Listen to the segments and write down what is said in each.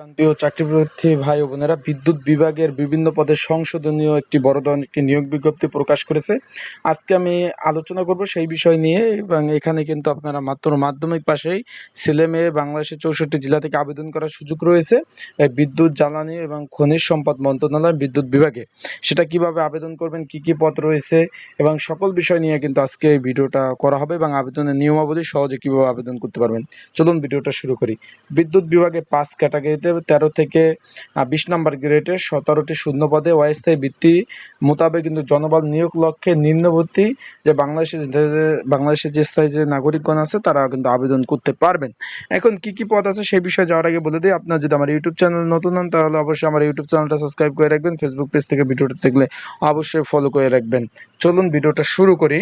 প্রান্তীয় চাকরিপ্রার্থী ভাই ও বোনেরা বিদ্যুৎ বিভাগের বিভিন্ন পদে সংশোধনীয় একটি বড় ধরনের একটি নিয়োগ বিজ্ঞপ্তি প্রকাশ করেছে। আজকে আমি আলোচনা করব সেই বিষয় নিয়ে এবং এখানে কিন্তু আপনারা মাত্র মাধ্যমিক পাশেই ছেলে মেয়ে বাংলাদেশের চৌষট্টি জেলা থেকে আবেদন করার সুযোগ রয়েছে বিদ্যুৎ, জ্বালানি এবং খনিজ সম্পদ মন্ত্রণালয় বিদ্যুৎ বিভাগে। সেটা কীভাবে আবেদন করবেন, কি কি পদ রয়েছে এবং সকল বিষয় নিয়ে কিন্তু আজকে এই ভিডিওটা করা হবে এবং আবেদনের নিয়মাবলী সহজে কীভাবে আবেদন করতে পারবেন। চলুন ভিডিওটা শুরু করি। বিদ্যুৎ বিভাগে পাঁচ ক্যাটাগরিতে তেরো থেকে বিশ নম্বর গ্রেডে সতেরোটি শূন্য পদে অস্থায়ী ভিত্তি মোতাবেক কিন্তু জনবল নিয়োগ লক্ষ্যে নিম্নবর্তী যে বাংলাদেশের বাংলাদেশের যে স্থায়ী যে নাগরিকগণ আছে তারা কিন্তু আবেদন করতে পারবেন। এখন কি কি পদ আছে সেই বিষয়ে যাওয়ার আগে বলে দিই, আপনার যদি আমার ইউটিউব চ্যানেল নতুন হন, তাহলে অবশ্যই আমার ইউটিউব চ্যানেলটা সাবস্ক্রাইব করে রাখবেন, ফেসবুক পেজ থেকে ভিডিওটা দেখলে অবশ্যই ফলো করে রাখবেন। চলুন ভিডিওটা শুরু করি।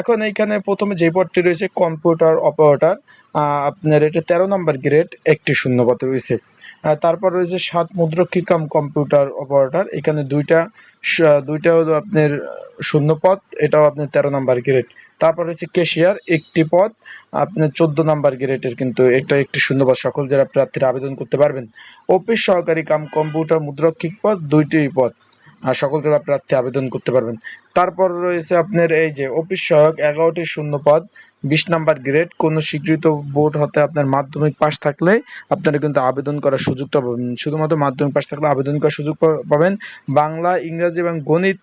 এখন এইখানে প্রথমে যে পদটি রয়েছে, কম্পিউটার অপারেটর আপনার এটা তেরো নম্বর গ্রেড, একটি শূন্য পদ রয়েছে। তারপর রয়েছে সাত মুদ্রক্ষী কাম কম্পিউটার অপারেটর। এখানে দুইটা দুইটা হলো আপনার শূন্য পদ এটাও আপনার তেরো নাম্বার গ্রেড। তারপর রয়েছে কেশিয়ার একটি পদ আপনার চোদ্দ নাম্বার গ্রেডের কিন্তু এটা একটি শূন্য পদ সকল যারা প্রার্থীরা আবেদন করতে পারবেন। অফিস সহকারী কাম কম্পিউটার মুদ্রক্ষিক পদ দুইটি পদ সকল জেলা প্রার্থী আবেদন করতে পারবেন। তারপর রয়েছে আপনার এই যে অফিস সহায়ক এগারোটি শূন্য পদ, বিশ নাম্বার গ্রেড, কোনো স্বীকৃত বোর্ড হতে আপনার মাধ্যমিক পাশ থাকলে আপনারা কিন্তু আবেদন করার সুযোগটা পাবেন। শুধুমাত্র মাধ্যমিক পাশ থাকলে আবেদন করার সুযোগ পাবেন। বাংলা, ইংরাজি এবং গণিত,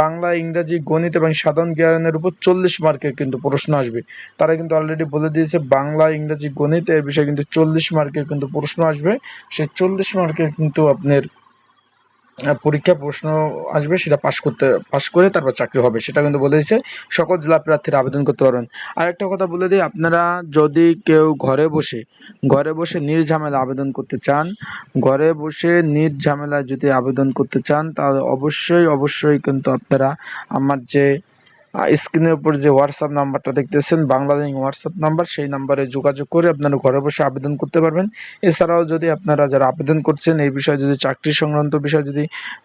বাংলা, ইংরাজি, গণিত এবং সাধারণ জ্ঞানের উপর চল্লিশ মার্কের কিন্তু প্রশ্ন আসবে। তারা কিন্তু অলরেডি বলে দিয়েছে, বাংলা, ইংরাজি, গণিত, এর বিষয়ে কিন্তু চল্লিশ মার্কের কিন্তু প্রশ্ন আসবে। সেই চল্লিশ মার্কের কিন্তু আপনার পরীক্ষা প্রশ্ন আসবে, সেটা পাশ করতে, পাশ করে তারপর চাকরি হবে, সেটা কিন্তু বলে দিয়েছে। সকল জেলা প্রার্থীরা আবেদন করতে পারবেন আর একটা কথা বলে দিই, আপনারা যদি কেউ ঘরে বসে ঘরে বসে নির্ঝামেলা আবেদন করতে চান, ঘরে বসে নির্ঝামেলা যদি আবেদন করতে চান, তাহলে অবশ্যই অবশ্যই কিন্তু আপনারা আমার যে স্ক্রিনের উপর যে হোয়াটসঅ্যাপ নাম্বারটা দেখতেছেন, বাংলাদেশ হোয়াটসঅ্যাপ নাম্বার, সেই নাম্বারে যোগাযোগ করে আপনারা ঘরে বসে আবেদন করতে পারবেন। এছাড়াও যদি আপনারা যারা আবেদন করছেন, এই বিষয়ে যদি চাকরি সংক্রান্ত বিষয়ে যদি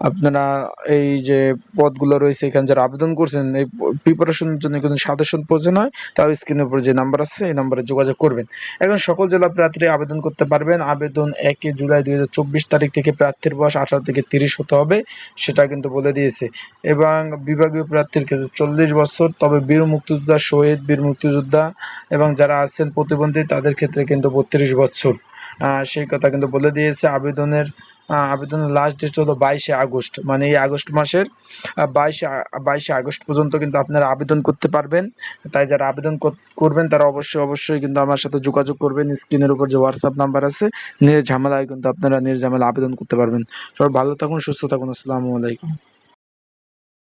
আপনারা এই যে পদগুলো রয়েছে, এখানে যারা আবেদন করছেন, এই প্রিপারেশনের জন্য কোনো সাজেশন প্রয়োজন হয়, তাও স্ক্রিনের উপর যে নাম্বার আছে, এই নাম্বারে যোগাযোগ করবেন। এখন সকল জেলা প্রার্থীরা আবেদন করতে পারবেন। আবেদন একে জুলাই দুই হাজার চব্বিশ তারিখ থেকে প্রার্থীর বয়স আঠারো থেকে তিরিশ হতে হবে, সেটা কিন্তু বলে দিয়েছে। এবং বিভাগীয় প্রার্থীর ক্ষেত্রে চল্লিশ বছর, তবে বীর মুক্তিযোদ্ধা শহীদ, বীর মুক্তিযোদ্ধা এবং যারা আছেন প্রতিবন্ধী, তাদের ক্ষেত্রে কিন্তু বত্রিশ বছর। সেই কথা কিন্তু বলে দিয়েছে আবেদনের আবেদনের লাস্ট ডেট হলো বাইশে আগস্ট। মানে এই আগস্ট মাসের বাইশে বাইশে আগস্ট পর্যন্ত কিন্তু আপনারা আবেদন করতে পারবেন। তাই যারা আবেদন করবেন, তারা অবশ্যই অবশ্যই কিন্তু আমার সাথে যোগাযোগ করবেন। স্ক্রিনের উপর যে হোয়াটসঅ্যাপ নাম্বার আছে, নির্ঝামেলায় কিন্তু আপনারা নির্ঝামেলা আবেদন করতে পারবেন। সবাই ভালো থাকুন, সুস্থ থাকুন। আসসালামু আলাইকুম।